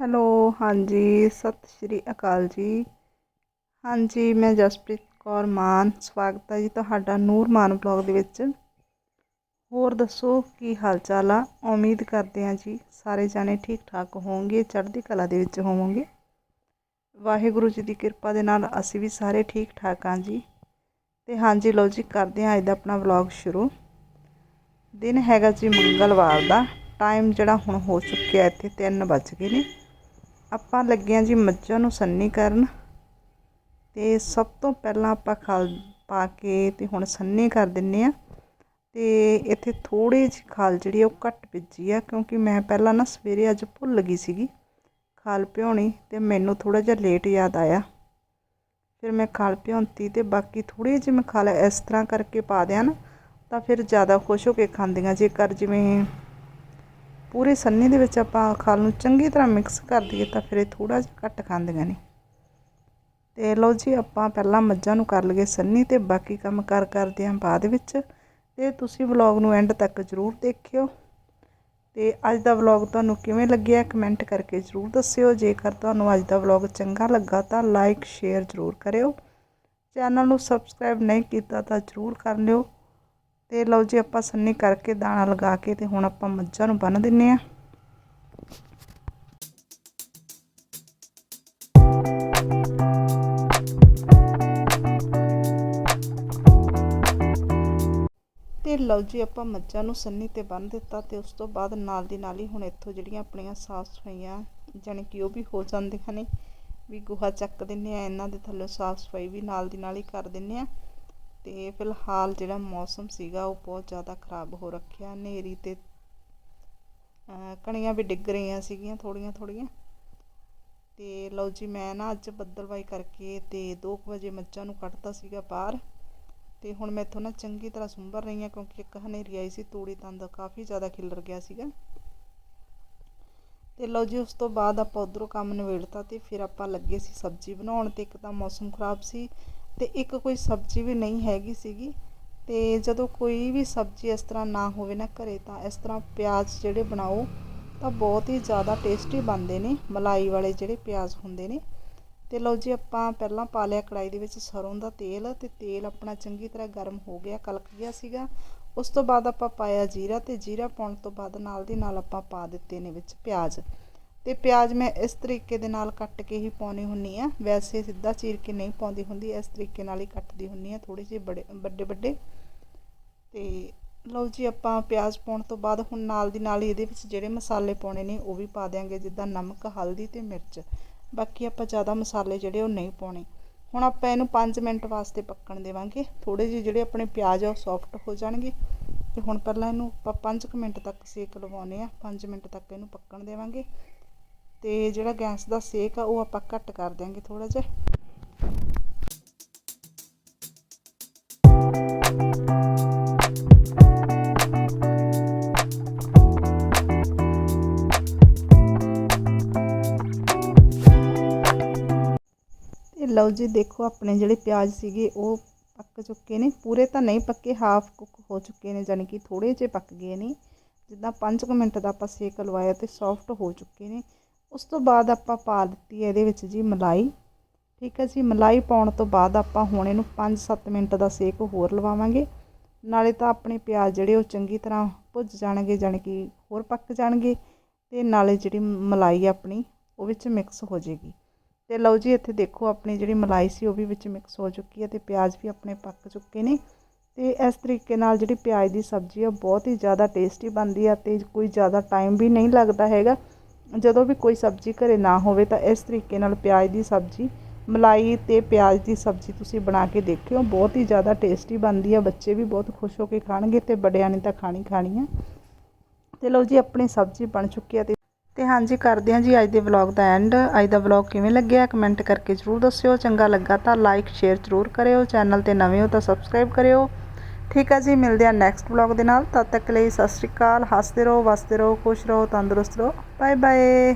Hello, ਹਾਂਜੀ, ਸਤਿ ਸ਼੍ਰੀ ਅਕਾਲ ਜੀ। ਹਾਂਜੀ, ਮੈਂ ਜਸਪ੍ਰੀਤ ਕੌਰ ਮਾਨ, ਸਵਾਗਤ ਹੈ ਜੀ ਤੁਹਾਡਾ ਨੂਰ ਮਾਨ ਬਲੌਗ ਦੇ ਵਿੱਚ। ਹੋਰ ਦੱਸੋ, ਕੀ ਹਾਲ ਚਾਲ ਆ? ਉਮੀਦ ਕਰਦੇ ਹਾਂ ਜੀ ਸਾਰੇ ਜਾਣੇ ਠੀਕ ਠਾਕ ਹੋਵੋਗੇ ਚੜ੍ਹਦੀ ਕਲਾ ਦੇ ਵਿੱਚ ਹੋਵੋਗੇ। ਵਾਹਿਗੁਰੂ ਜੀ ਦੀ ਕਿਰਪਾ ਦੇ ਨਾਲ ਅਸੀਂ ਵੀ ਸਾਰੇ ਠੀਕ ਠਾਕ ਹਾਂ ਜੀ। ਤੇ ਹਾਂਜੀ, ਲਓ ਜੀ, ਕਰਦੇ ਹਾਂ ਅੱਜ ਦਾ ਆਪਣਾ ਵਲੌਗ ਸ਼ੁਰੂ। ਦਿਨ ਹੈਗਾ ਜੀ ਮੰਗਲਵਾਰ ਦਾ। ਟਾਈਮ ਜਿਹੜਾ ਹੁਣ ਹੋ ਚੁੱਕਿਆ, ਇੱਥੇ 3 ਵੱਜ ਗਏ ਨੇ। ਆਪਾਂ ਲੱਗੇ ਜੀ ਮੱਝਾਂ ਨੂੰ ਸੰਨੀ ਕਰਨ ਤੇ ਸਭ ਤੋਂ ਪਹਿਲਾਂ ਆਪਾਂ ਖਲ ਪਾ ਕੇ ਤੇ ਹੁਣ ਸੰਨੀ ਕਰ ਦਿੰਨੇ ਆ। ਤੇ ਇੱਥੇ ਥੋੜੀ ਜਿਹੀ ਖਾਲ ਜਿਹੜੀ ਉਹ ਘੱਟ ਭਿੱਜੀ ਆ ਕਿਉਂਕਿ ਮੈਂ ਪਹਿਲਾਂ ਨਾ ਸਵੇਰੇ ਅੱਜ ਭੁੱਲ ਗਈ ਸੀਗੀ ਖਾਲ ਭਿਉਣੀ ਤੇ ਮੈਨੂੰ ਥੋੜਾ ਜਿਹਾ ਲੇਟ ਯਾਦ ਆਇਆ। ਫਿਰ ਮੈਂ ਖਾਲ ਭਿਉਂਤੀ ਤੇ ਬਾਕੀ ਥੋੜੀ ਜਿਹੀ ਮੈਂ ਖਲ ਇਸ ਤਰ੍ਹਾਂ ਕਰਕੇ ਪਾ ਦਿਆਂ ਨਾ ਤਾਂ ਫਿਰ ਜ਼ਿਆਦਾ ਖੁਸ਼ ਹੋ ਕੇ ਖਾਂਦੀਆਂ। ਜੇਕਰ ਜਿਵੇਂ ਪੂਰੇ ਸੰਨੀ ਦੇ ਵਿੱਚ ਆਪਾਂ ਖਾਲ ਨੂੰ ਚੰਗੀ ਤਰ੍ਹਾਂ ਮਿਕਸ ਕਰ ਦਈਏ ਤਾਂ ਫਿਰ ਇਹ ਥੋੜਾ ਜਿਹਾ ਘੱਟ ਖਾਂਦੀਆਂ ਨੇ। ਤੇ ਲਓ ਜੀ, ਆਪਾਂ ਪਹਿਲਾਂ ਮੱਝਾਂ ਨੂੰ ਕਰ ਲਈਏ ਸੰਨੀ ਤੇ ਬਾਕੀ ਕੰਮ ਕਰ ਕਰਦੇ ਆਂ ਬਾਅਦ ਵਿੱਚ। ਤੇ ਤੁਸੀਂ ਵਲੌਗ ਨੂੰ ਐਂਡ ਤੱਕ ਜ਼ਰੂਰ ਦੇਖਿਓ। ਤੇ ਅੱਜ ਦਾ ਵਲੌਗ ਤੁਹਾਨੂੰ ਕਿਵੇਂ ਲੱਗਿਆ ਕਮੈਂਟ ਕਰਕੇ ਜ਼ਰੂਰ ਦੱਸਿਓ। ਜੇਕਰ ਤੁਹਾਨੂੰ ਅੱਜ ਦਾ ਵਲੌਗ ਚੰਗਾ ਲੱਗਾ ਤਾਂ ਲਾਈਕ ਸ਼ੇਅਰ ਜ਼ਰੂਰ ਕਰਿਓ। ਚੈਨਲ ਨੂੰ ਸਬਸਕ੍ਰਾਈਬ ਨਹੀਂ ਕੀਤਾ ਤਾਂ ਜ਼ਰੂਰ ਕਰ ਲਿਓ। ਤੇ ਲਓ ਜੀ ਆਪਾਂ ਸੰਨੀ ਕਰਕੇ ਦਾਣਾ ਲਗਾ ਕੇ ਤੇ ਹੁਣ ਆਪਾਂ ਮੱਝਾਂ ਨੂੰ ਬੰਨ ਦਿੰਨੇ ਆ। ਤੇ ਲਓ ਜੀ ਆਪਾਂ ਮੱਝਾਂ ਨੂੰ ਸੰਨੀ ਤੇ ਬੰਨ ਦਿੱਤਾ ਤੇ ਉਸ ਤੋਂ ਬਾਅਦ ਨਾਲ ਦੀ ਨਾਲ ਹੀ ਹੁਣ ਇੱਥੋਂ ਜਿਹੜੀਆਂ ਆਪਣੀਆਂ ਸਾਫ਼ ਸਫਾਈਆਂ ਜਾਨੀ ਕਿ ਉਹ ਵੀ ਹੋ ਜਾਂਦੀਆਂ ਨੇ, ਵੀ ਗੋਹਾ ਚੱਕ ਦਿੰਨੇ ਆ, ਇਹਨਾਂ ਦੇ ਥੱਲੇ ਸਾਫ਼ ਸਫ਼ਾਈ ਵੀ ਨਾਲ ਦੀ ਨਾਲ ਹੀ ਕਰ ਦਿੰਨੇ ਆ। ਅਤੇ ਫਿਲਹਾਲ ਜਿਹੜਾ ਮੌਸਮ ਸੀਗਾ ਉਹ ਬਹੁਤ ਜ਼ਿਆਦਾ ਖਰਾਬ ਹੋ ਰੱਖਿਆ। ਹਨੇਰੀ ਅਤੇ ਕਣੀਆਂ ਵੀ ਡਿੱਗ ਰਹੀਆਂ ਸੀਗੀਆਂ ਥੋੜ੍ਹੀਆਂ ਥੋੜ੍ਹੀਆਂ। ਅਤੇ ਲਓ ਜੀ, ਮੈਂ ਨਾ ਅੱਜ ਬੱਦਲਵਾਈ ਕਰਕੇ ਅਤੇ ਦੋ ਕੁ ਵਜੇ ਮੱਝਾਂ ਨੂੰ ਕੱਢਤਾ ਸੀਗਾ ਬਾਹਰ। ਅਤੇ ਹੁਣ ਮੈਂ ਇੱਥੋਂ ਨਾ ਚੰਗੀ ਤਰ੍ਹਾਂ ਸੁੰਬਰ ਰਹੀ ਹਾਂ ਕਿਉਂਕਿ ਇੱਕ ਹਨੇਰੀ ਆਈ ਸੀ, ਤੂੜੀ ਤੰਦ ਕਾਫੀ ਜ਼ਿਆਦਾ ਖਿਲਰ ਗਿਆ ਸੀਗਾ। ਤੇ ਲਓ ਜੀ, ਉਸ ਤੋਂ ਬਾਅਦ ਆਪਾਂ ਉਧਰੋਂ ਕੰਮ ਨਿਬੇੜਤਾ ਤੇ ਫਿਰ ਆਪਾਂ ਲੱਗੇ ਸੀ ਸਬਜ਼ੀ ਬਣਾਉਣ ਤੇ ਇੱਕ ਤਾਂ ਮੌਸਮ ਖਰਾਬ ਸੀ। ਤੇ ਇੱਕ ਕੋਈ ਸਬਜ਼ੀ ਵੀ ਨਹੀਂ ਹੈਗੀ ਸੀਗੀ ਤੇ ਜਦੋਂ ਕੋਈ ਵੀ ਸਬਜ਼ੀ ਇਸ ਤਰ੍ਹਾਂ ਨਾ ਹੋਵੇ ਨਾ ਘਰੇ ਤਾਂ ਇਸ ਤਰ੍ਹਾਂ ਪਿਆਜ਼ ਜਿਹੜੇ ਬਣਾਓ ਤਾਂ ਬਹੁਤ ਹੀ ਜ਼ਿਆਦਾ ਟੇਸਟੀ ਬਣਦੇ ਨੇ, ਮਲਾਈ ਵਾਲੇ ਜਿਹੜੇ ਪਿਆਜ਼ ਹੁੰਦੇ ਨੇ। ਤੇ ਲਓ ਜੀ ਆਪਾਂ ਪਹਿਲਾਂ ਪਾ ਲਿਆ ਕੜਾਈ ਦੇ ਵਿੱਚ ਸਰੋਂ ਦਾ ਤੇਲ ਤੇ ਤੇਲ ਆਪਣਾ ਚੰਗੀ ਤਰ੍ਹਾਂ ਗਰਮ ਹੋ ਗਿਆ, ਕਲਕ ਗਿਆ ਸੀਗਾ। ਉਸ ਤੋਂ ਬਾਅਦ ਆਪਾਂ ਪਾਇਆ ਜੀਰਾ ਤੇ ਜੀਰਾ ਪਾਉਣ ਤੋਂ ਬਾਅਦ ਨਾਲ ਦੀ ਨਾਲ ਆਪਾਂ ਪਾ ਦਿੱਤੇ ਨੇ ਵਿੱਚ ਪਿਆਜ਼। ਤੇ ਪਿਆਜ਼ ਮੈਂ ਇਸ ਤਰੀਕੇ ਦੇ ਨਾਲ ਕੱਟ ਕੇ ਹੀ ਪਾਉਣੀ ਹੁੰਨੀ ਆ ਵੈਸੇ ਸਿੱਧਾ ਚੀਰ ਕੇ ਨਹੀਂ ਪਾਉਂਦੀ ਹੁੰਦੀ, ਇਸ ਤਰੀਕੇ ਨਾਲ ਹੀ ਕੱਟਦੀ ਹੁੰਨੀ ਆ ਥੋੜੀ ਜਿਹੇ ਬੜੇ, ਵੱਡੇ ਵੱਡੇ। ਤੇ ਲਓ ਜੀ, ਆਪਾਂ ਪਿਆਜ਼ ਪਾਉਣ ਤੋਂ ਬਾਅਦ ਹੁਣ ਨਾਲ ਦੀ ਨਾਲ ਹੀ ਇਹਦੇ ਵਿੱਚ ਜਿਹੜੇ ਮਸਾਲੇ ਪਾਉਣੇ ਨੇ, ਉਹ ਵੀ ਪਾ ਦਿਆਂਗੇ, ਜਿੱਦਾਂ ਨਮਕ, ਹਲਦੀ ਤੇ ਮਿਰਚ। ਬਾਕੀ ਆਪਾਂ ਜ਼ਿਆਦਾ ਮਸਾਲੇ ਜਿਹੜੇ, ਉਹ ਨਹੀਂ ਪਾਉਣੇ। ਹੁਣ ਆਪਾਂ ਇਹਨੂੰ 5 ਮਿੰਟ ਵਾਸਤੇ ਪੱਕਣ ਦੇਵਾਂਗੇ। ਥੋੜੇ ਜਿਹੇ ਜਿਹੜੇ ਆਪਣੇ ਪਿਆਜ਼ ਆ, ਉਹ ਸੌਫਟ ਹੋ ਜਾਣਗੇ। ਤੇ ਹੁਣ ਪਹਿਲਾਂ ਇਹਨੂੰ ਆਪਾਂ 5 ਮਿੰਟ ਤੱਕ ਸੇਕ ਲਵਾਉਨੇ ਆ 5 ਮਿੰਟ ਤੱਕ ਇਹਨੂੰ ਪੱਕਣ ਦੇਵਾਂਗੇ। ਅਤੇ ਜਿਹੜਾ ਗੈਸ ਦਾ ਸੇਕ ਆ, ਉਹ ਆਪਾਂ ਘੱਟ ਕਰ ਦਿਆਂਗੇ ਥੋੜ੍ਹਾ ਜਿਹਾ। ਲਓ ਜੀ, ਦੇਖੋ ਆਪਣੇ ਜਿਹੜੇ ਪਿਆਜ਼ ਸੀਗੇ, ਉਹ ਪੱਕ ਚੁੱਕੇ ਨੇ। ਪੂਰੇ ਤਾਂ ਨਹੀਂ ਪੱਕੇ ਹਾਫ ਕੁੱਕ ਹੋ ਚੁੱਕੇ ਨੇ ਜਾਨੀ ਕਿ ਥੋੜੇ ਜਿਹੇ ਪੱਕ ਗਏ ਨੇ। ਜਿੱਦਾਂ 5 ਮਿੰਟ ਦਾ ਆਪਾਂ ਸੇਕ ਲਵਾਇਆ ਤੇ ਸੌਫਟ ਹੋ ਚੁੱਕੇ ਨੇ। ਉਸ ਤੋਂ ਬਾਅਦ ਆਪਾਂ ਪਾ ਦਿੱਤੀ ਹੈ ਇਹਦੇ ਵਿੱਚ ਜੀ ਮਲਾਈ। ਠੀਕ ਹੈ ਜੀ, ਮਲਾਈ ਪਾਉਣ ਤੋਂ ਬਾਅਦ ਆਪਾਂ ਹੁਣ ਇਹਨੂੰ 5-7 ਮਿੰਟ ਦਾ ਸੇਕ ਹੋਰ ਲਵਾਵਾਂਗੇ। ਨਾਲੇ ਤਾਂ ਆਪਣੇ ਪਿਆਜ਼ ਜਿਹੜੇ ਉਹ ਚੰਗੀ ਤਰ੍ਹਾਂ ਭੁੱਜ ਜਾਣਗੇ ਜਾਨੀ ਕਿ ਹੋਰ ਪੱਕ ਜਾਣਗੇ ਤੇ ਨਾਲੇ ਜਿਹੜੀ ਮਲਾਈ ਆਪਣੀ ਉਹ ਵਿੱਚ ਮਿਕਸ ਹੋ ਜਾਏਗੀ। ਤੇ ਲਓ ਜੀ, ਇੱਥੇ ਦੇਖੋ ਆਪਣੀ ਜਿਹੜੀ ਮਲਾਈ ਸੀ ਉਹ ਵੀ ਵਿੱਚ ਮਿਕਸ ਹੋ ਚੁੱਕੀ ਹੈ ਤੇ ਪਿਆਜ਼ ਵੀ ਆਪਣੇ ਪੱਕ ਚੁੱਕੇ ਨੇ। ਤੇ ਇਸ ਤਰੀਕੇ ਨਾਲ ਜਿਹੜੀ ਪਿਆਜ਼ ਦੀ ਸਬਜ਼ੀ ਆ ਬਹੁਤ ਹੀ ਜ਼ਿਆਦਾ ਟੇਸਟੀ ਬਣਦੀ ਆ ਤੇ ਕੋਈ ਜ਼ਿਆਦਾ ਟਾਈਮ ਵੀ ਨਹੀਂ ਲੱਗਦਾ ਹੈਗਾ। ਜਦੋਂ ਵੀ ਕੋਈ ਸਬਜ਼ੀ ਘਰੇ ਨਾ ਹੋਵੇ ਤਾਂ ਇਸ ਤਰੀਕੇ ਨਾਲ ਪਿਆਜ਼ ਦੀ ਸਬਜ਼ੀ, ਮਲਾਈ ਅਤੇ ਪਿਆਜ਼ ਦੀ ਸਬਜ਼ੀ ਤੁਸੀਂ ਬਣਾ ਕੇ ਦੇਖਿਓ। ਬਹੁਤ ਹੀ ਜ਼ਿਆਦਾ ਟੇਸਟੀ ਬਣਦੀ ਆ। ਬੱਚੇ ਵੀ ਬਹੁਤ ਖੁਸ਼ ਹੋ ਕੇ ਖਾਣਗੇ ਅਤੇ ਬੜਿਆਂ ਨੇ ਤਾਂ ਖਾਣੀ ਖਾਣੀ ਆ। ਤੇ ਲਓ ਜੀ, ਆਪਣੀ ਸਬਜ਼ੀ ਬਣ ਚੁੱਕੀ ਆ ਤੇ ਤੇ ਹਾਂਜੀ, ਕਰਦੇ ਹਾਂ ਜੀ ਅੱਜ ਦੇ ਵਲੌਗ ਦਾ ਐਂਡ ਅੱਜ ਦਾ ਵਲੌਗ ਕਿਵੇਂ ਲੱਗਿਆ ਕਮੈਂਟ ਕਰਕੇ ਜ਼ਰੂਰ ਦੱਸਿਓ। ਚੰਗਾ ਲੱਗਾ ਤਾਂ ਲਾਈਕ ਸ਼ੇਅਰ ਜ਼ਰੂਰ ਕਰਿਓ। ਚੈਨਲ ਤੇ ਨਵੇਂ ਹੋ ਤਾਂ ਸਬਸਕ੍ਰਾਈਬ ਕਰਿਓ। ਠੀਕ ਆ ਜੀ, ਮਿਲਦੇ ਆ ਨੈਕਸਟ ਵਲੌਗ ਦੇ ਨਾਲ। ਤਦ ਤੱਕ ਲਈ ਸਤਿ ਸ਼੍ਰੀ ਅਕਾਲ। ਹੱਸਦੇ ਰਹੋ, ਵਸਦੇ ਰਹੋ, ਖੁਸ਼ ਰਹੋ, ਤੰਦਰੁਸਤ ਰਹੋ। Bye bye